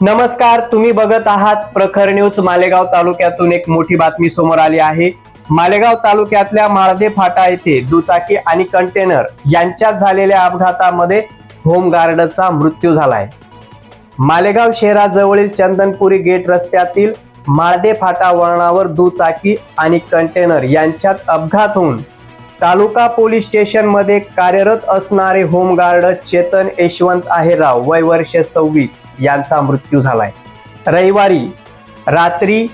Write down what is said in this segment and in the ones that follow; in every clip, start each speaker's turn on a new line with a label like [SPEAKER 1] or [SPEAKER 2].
[SPEAKER 1] नमस्कार तुम्ही बघत आहात प्रखर न्यूज मालेगाव तालुक्यातून एक मोठी बातमी समोर आली आहे. मालेगाव तालुक्यातल्या माळदे फाटा येथे दुचाकी आणि कंटेनर यांच्यात झालेल्या अपघातामध्ये होमगार्डचा मृत्यू झालाय. मालेगाव शहराजवळील चंदनपुरी गेट रस्त्यातील माळदे फाटा वळणावर दुचाकी आणि कंटेनर यांच्यात अपघात होऊन तालुका पोलीस स्टेशनमध्ये कार्यरत असणारे होमगार्ड चेतन यशवंत आहेराव वय वर्ष सव्वीस यांचा मृत्यू झालाय. रविवारी रात्री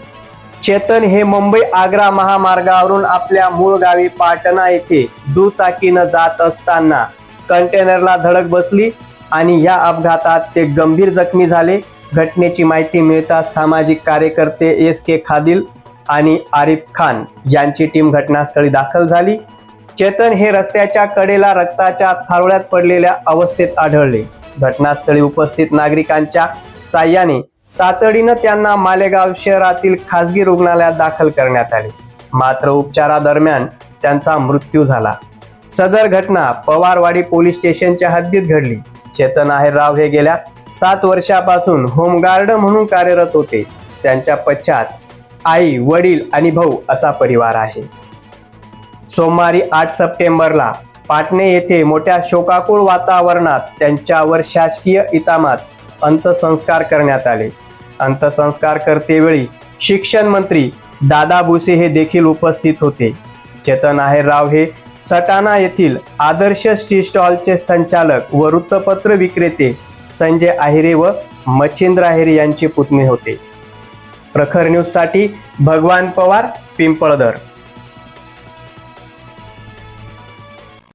[SPEAKER 1] चेतन हे मुंबई आग्रा महामार्गावरून आपल्या मूळ गावी पाटणा येथे दुचाकीनं जात असताना कंटेनरला धडक बसली आणि या अपघातात ते गंभीर जखमी झाले. घटनेची माहिती मिळताच सामाजिक कार्यकर्ते एस के खादिल आणि आरिफ खान यांची टीम घटनास्थळी दाखल झाली. चेतन हे रस्त्याच्या कडेला रक्ताच्या थारोळ्यात पडलेल्या अवस्थेत आढळले. घटनास्थळी उपस्थित नागरिकांच्या साह्याने तातडीनं त्यांना मालेगाव शहरातील खासगी रुग्णालयात दाखल करण्यात आले. मात्र उपचारादरम्यान त्यांचा मृत्यू झाला. सदर घटना पवारवाडी पोलीस स्टेशनच्या हद्दीत घडली. चेतन आहेरराव हे गेल्या सात वर्षापासून होमगार्ड म्हणून कार्यरत होते. त्यांच्या पश्चात आई वडील आणि भाऊ असा परिवार आहे. सोमवारी आठ सप्टेंबरला पाटणे येथे मोठ्या शोकाकुळ वातावरणात त्यांच्यावर शासकीय इतामात अंत्यसंस्कार करण्यात आले. अंत्यसंस्कार करतेवेळी शिक्षण मंत्री दादा भुसे हे देखील उपस्थित होते. चेतन आहेरराव हे सटाणा येथील आदर्श टी स्टॉलचे संचालक व वृत्तपत्र विक्रेते संजय आहिरे व मच्छिंद्र आहिरे यांचे पुतणे होते. प्रखर न्यूजसाठी भगवान पवार पिंपळदर.